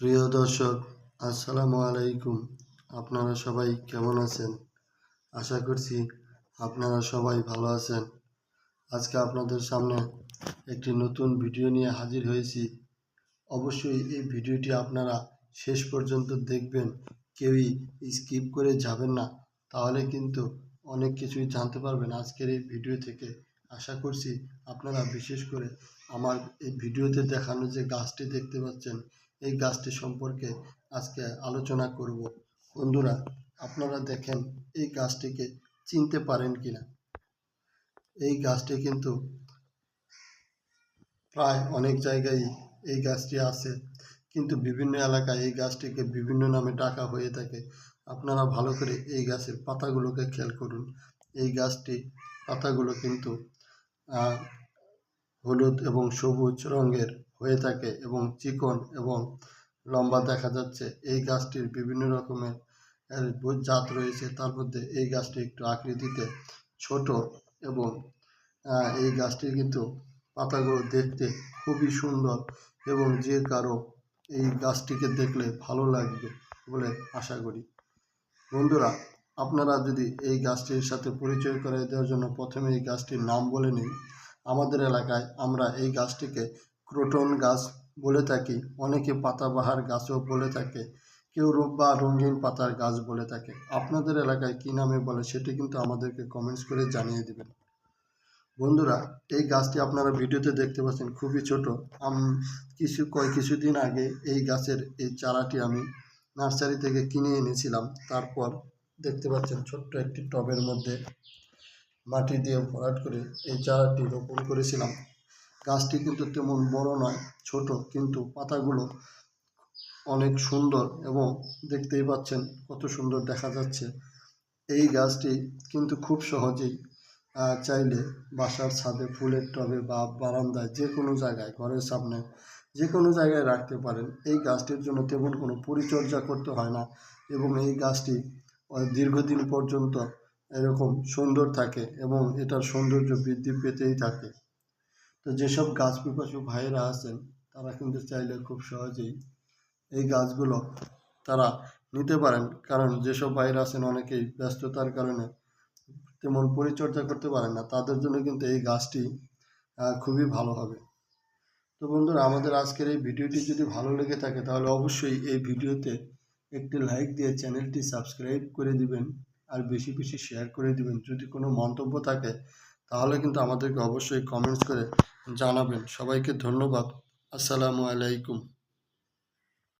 প্রিয় দর্শক, আসসালামু আলাইকুম। আপনারা সবাই কেমন আছেন? আশা করছি আপনারা সবাই ভালো আছেন। আজকে আপনাদের সামনে একটি নতুন ভিডিও নিয়ে হাজির হয়েছি। অবশ্যই এই ভিডিওটি আপনারা শেষ পর্যন্ত দেখবেন। কেউই স্কিপ করে যাবেন না। তাহলে কিন্তু অনেক কিছুই জানতে পারবেন আজকের এই ভিডিও থেকে। আশা করছি আপনারা বিশেষ করে আমার এই ভিডিওতে দেখানো যে গাছটি দেখতে পাচ্ছেন এই গাছটি সম্পর্কে আজকে আলোচনা করব। বন্ধুরা, আপনারা দেখেন এই গাছটিকে চিনতে পারেন কিনা? এই গাছটি কিন্তু প্রায় অনেক জায়গায় এই গাছটি আছে, কিন্তু বিভিন্ন এলাকায় এই গাছটিকে বিভিন্ন নামে ডাকা হয়ে থাকে। আপনারা ভালো করে এই গাছের পাতাগুলোকে খেয়াল করুন। এই গাছটি পাতাগুলো কিন্তু হলুদ এবং সবুজ রঙের। হয়ে থাকে এবং চিকন এবং লম্বা দেখা যাচ্ছে। এই গাছটির বিভিন্ন রকমের জাত রয়েছে। তার মধ্যে এই গাছটি একটু আকৃতিতে ছোট এবং এই গাছটির কিন্তু পাতাগুলো দেখতে খুবই সুন্দর এবং যে কারও এই গাছটিকে দেখলে ভালো লাগবে বলে আশা করি। বন্ধুরা, আপনারা যদি এই গাছটির সাথে পরিচয় করে দেওয়ার জন্য প্রথমে এই গাছটির নাম বলে নিন। আমাদের এলাকায় আমরা এই গাছটিকে ক্রোটন গাছ বলে থাকি, অনেকে পাতাবাহার গাছও বলে থাকে, কেউ রূপ বা রঙিন পাতার গাছ বলে থাকে। আপনাদের এলাকায় কী নামে বলে সেটি কিন্তু আমাদেরকে কমেন্টস করে জানিয়ে দেবেন। বন্ধুরা, এই গাছটি আপনারা ভিডিওতে দেখতে পাচ্ছেন, খুবই ছোট। আম, কিছু কয় কিছুদিন আগে এই গাছের এই চারাটি আমি নার্সারি থেকে কিনে এনেছিলাম। তারপর দেখতে পাচ্ছেন, ছোট্ট একটি টবের মধ্যে মাটি দিয়ে ভরাট করে এই চারাটি রোপণ করেছিলাম। গাছটি কিন্তু তেমন বড় নয়, ছোট, কিন্তু পাতাগুলো অনেক সুন্দর এবং দেখতেই পাচ্ছেন কত সুন্দর দেখা যাচ্ছে। এই গাছটি কিন্তু খুব সহজেই চাইলে বাসার ছাদে, ফুলের টবে বা বারান্দায় যে কোনো জায়গায়, ঘরের সামনে যে কোনো জায়গায় রাখতে পারেন। এই গাছটির জন্য তেমন কোনো পরিচর্যা করতে হয় না এবং এই গাছটি দীর্ঘদিন পর্যন্ত এরকম সুন্দর থাকে এবং এটার সৌন্দর্য বৃদ্ধি পেতেই থাকে। তো যেসব গাছ পিপাসু ভাইয়েরা আছেন, তারা কিন্তু চাইলে খুব সহজেই এই গাছগুলো তারা নিতে পারেন। কারণ যেসব ভাইয়েরা আছেন অনেকেই ব্যস্ততার কারণে তেমন পরিচর্যা করতে পারেন না। তাদের জন্য কিন্তু এই গাছটি খুবই ভালো হবে। তো বন্ধুরা, আমাদের আজকের এই ভিডিওটি যদি ভালো লেগে থাকে, তাহলে অবশ্যই এই ভিডিওতে একটি লাইক দিয়ে চ্যানেলটি সাবস্ক্রাইব করে দিবেন আর বেশি বেশি শেয়ার করে দিবেন। যদি কোনো মন্তব্য থাকে, তাহলে কিন্তু আমাদেরকে অবশ্যই কমেন্টস করে জানাবেন। সবাইকে ধন্যবাদ। আসসালামু আলাইকুম।